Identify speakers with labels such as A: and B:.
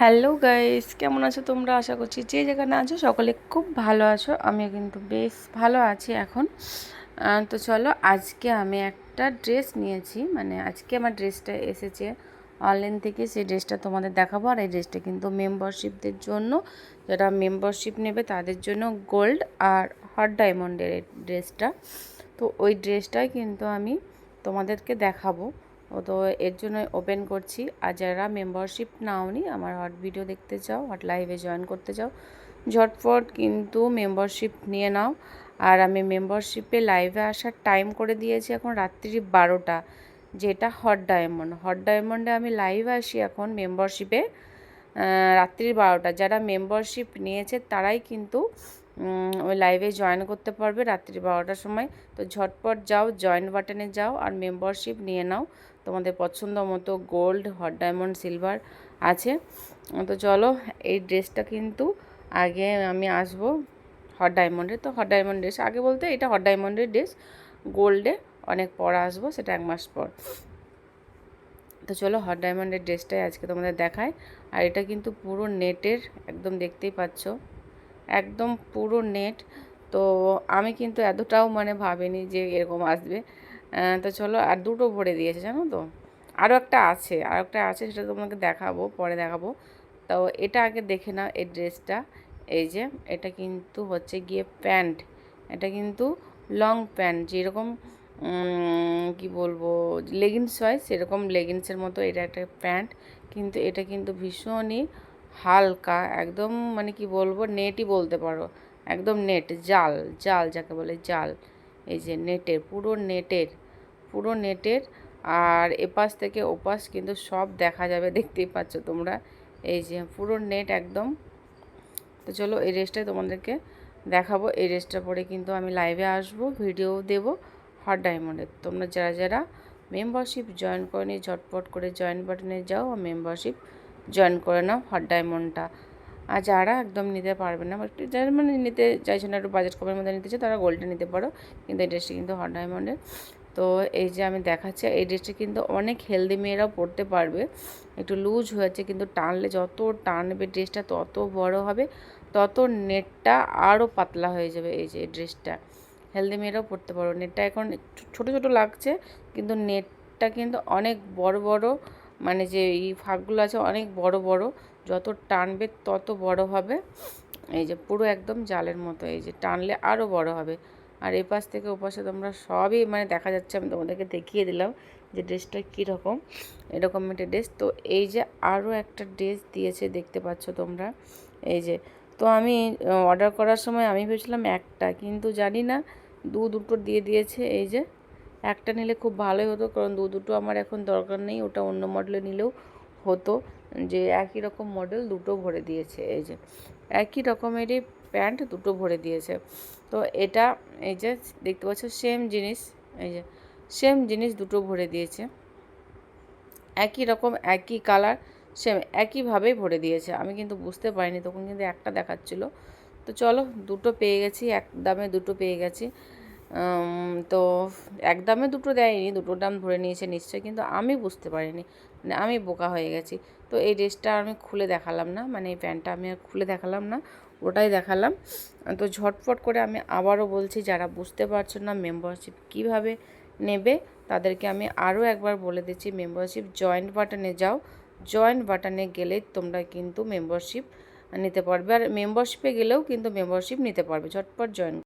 A: Hello guys, কেমন আছো তোমরা? আশা করছি যে যেখানে আছো সকলে খুব ভালো আছো। আমিও কিন্তু বেশ ভালো আছি এখন। তো চলো আজকে আমি একটা ড্রেস নিয়েছি। মানে আজকে আমার ড্রেসটা এসেছে অনলাইন থেকে। সেই ড্রেসটা তোমাদের দেখাবো। আর এই ড্রেসটা কিন্তু মেম্বারশিপদের জন্য। যারা মেম্বারশিপ নেবে তাদের জন্য গোল্ড আর হট ডায়মন্ডের ড্রেসটা। তো ওই ড্রেসটাই কিন্তু আমি তোমাদেরকে দেখাবো। তো এর জন্য ওপেন করছি। আর যারা মেম্বারশিপ নাওনি, আমার হট ভিডিও দেখতে চাও হট লাইভে জয়েন করতে চাও, ঝটফট কিন্তু মেম্বারশিপ নিয়ে নাও। আর আমি মেম্বারশিপে লাইভে আসার টাইম করে দিয়েছি এখন রাত্রি বারোটা, যেটা হট ডায়মন্ড হট ডায়মন্ডে আমি লাইভ আসি এখন মেম্বারশিপে রাত্রি বারোটা। যারা মেম্বারশিপ নিয়েছে তারাই কিন্তু ওই লাইভে জয়েন করতে পারবে রাত্রি বারোটার সময়। তো ঝটপট যাও জয়েন বাটনে যাও আর মেম্বারশিপ নিয়ে নাও। তোমাদের পছন্দ মতো গোল্ড হট ডায়মন্ড সিলভার আছে। তো চলো, এই ড্রেসটা কিন্তু আগে আমি আসব হট ডায়মন্ডের তো হট ডায়মন্ড ড্রেস আগে বলতে এটা হট ডায়মন্ডের ড্রেস গোল্ডে অনেক পর আসব, সেটা এক মাস পর। তো চলো হট ডায়মন্ডের ড্রেসটাই আজকে তোমাদের দেখায় আর এটা কিন্তু পুরো নেটের একদম দেখতেই পাচ্ছ। একদম পুরো নেট। তো আমি কিন্তু এতটাও মানে ভাবিনি যে এরকম আসবে। তো চলো আর দুটো ভরে দিয়েছে, জানো তো? আরও একটা আছে, আর একটা আছে সেটা তোমাকে দেখাবো, পরে দেখাবো। তো এটা আগে দেখে নাও এই ড্রেসটা। এই যে, এটা কিন্তু হচ্ছে গিয়ে প্যান্ট। এটা কিন্তু লং প্যান্ট, যেরকম কি বলব লেগিংস হয়, সেরকম লেগিংসের মতো এটা একটা প্যান্ট। কিন্তু এটা কিন্তু ভীষণই হালকা, একদম মানে কি বলব নেটই বলতে পারো। একদম নেট জাল জাল যাকে বলে জাল। এই যে নেটের পুরো নেটের পুরো নেটের আর এপাশ থেকে ওপাশ কিন্তু সব দেখা যাবে, দেখতেই পাচ্ছ তোমরা। এই যে পুরো নেট একদম। তো চলো এই রেসটাই তোমাদেরকে দেখাবো। এই রেসটা পরে কিন্তু আমি লাইভে আসব ভিডিও দেবো হট ডায়মন্ডের তোমরা যারা যারা মেম্বারশিপ জয়েন করে ঝটপট করে জয়েন বাটনে যাও মেম্বারশিপ জয়েন করে নাও হট ডায়মন্ডটা আর যারা একদম নিতে পারবে না একটু যারা মানে নিতে চাইছে না, একটু বাজেট কমের মধ্যে নিতে চাই তারা গোল্ডে নিতে পারো। কিন্তু এই ড্রেসটা কিন্তু হট ডায়মন্ডের তো এই যে আমি দেখাচ্ছি, এই ড্রেসটা কিন্তু অনেক হেলদি মেয়েরাও পরতে পারবে। একটু লুজ হয়েছে, কিন্তু টানলে যত টানবে ড্রেসটা তত বড় হবে, তত নেটটা আরও পাতলা হয়ে যাবে এই যে ড্রেসটা হেলদি মেয়েরাও পরতে পারো। নেটটা এখন ছোটো ছোটো লাগছে, কিন্তু নেটটা কিন্তু অনেক বড় বড় মানে যে এই ফাঁকগুলো আছে অনেক বড় বড়। যত টানবে তত বড় হবে। এই যে পুরো একদম জালের মতো, এই যে টানলে আরও বড় হবে। আর এ পাশ থেকে ওপাশে তোমরা সবই মানে দেখা যাচ্ছে, আমি তোমাদেরকে দেখিয়ে দিলাম যে ড্রেসটা কীরকম। এরকম একটা ড্রেস। তো এই যে আরও একটা ড্রেস দিয়েছে দেখতে পাচ্ছ তোমরা। এই যে, তো আমি অর্ডার করার সময় আমি ভেবেছিলাম একটা, কিন্তু জানি না, দু দুটো দিয়ে দিয়েছে। এই যে একটা নিলে খুব ভালোই হতো, কারণ দু দুটো আমার এখন দরকার নেই, ওটা অন্য মডেলে নিলেও হতো। যে একই রকম মডেল দুটো ভরে দিয়েছে, এই যে একই রকমেরই প্যান্ট দুটো ভরে দিয়েছে। তো এটা, এই যে দেখতে পাচ্ছ সেম জিনিস, এই যে সেম জিনিস দুটো ভরে দিয়েছে। একই রকম, একই কালার সেম একইভাবেই ভরে দিয়েছে। আমি কিন্তু বুঝতে পারিনি, তখন কিন্তু একটা দেখাচ্ছিল। তো চলো, দুটো পেয়ে গেছি, এক দামে দুটো পেয়ে গেছি। তো এক দামে দুটো দেয়নি দুটো দাম ধরে নিয়েছে নিশ্চয়ই, কিন্তু আমি বুঝতে পারিনি। মানে আমি বোকা হয়ে গেছি। তো এই ড্রেসটা আমি খুলে দেখালাম না মানে এই প্যান্টটা আমি আর খুলে দেখালাম না, ওটাই দেখালাম। তো ঝটফট করে আমি আবারও বলছি, যারা বুঝতে পারছ না মেম্বারশিপ কীভাবে নেবে, তাদেরকে আমি আরও একবার বলে দিচ্ছি মেম্বারশিপ জয়েন্ট বাটনে যাও। জয়েন্ট বাটনে গেলে তোমরা কিন্তু মেম্বারশিপ নিতে পারবে, আর মেম্বারশিপে গেলেও কিন্তু মেম্বারশিপ নিতে পারবে। ঝটপট জয়েন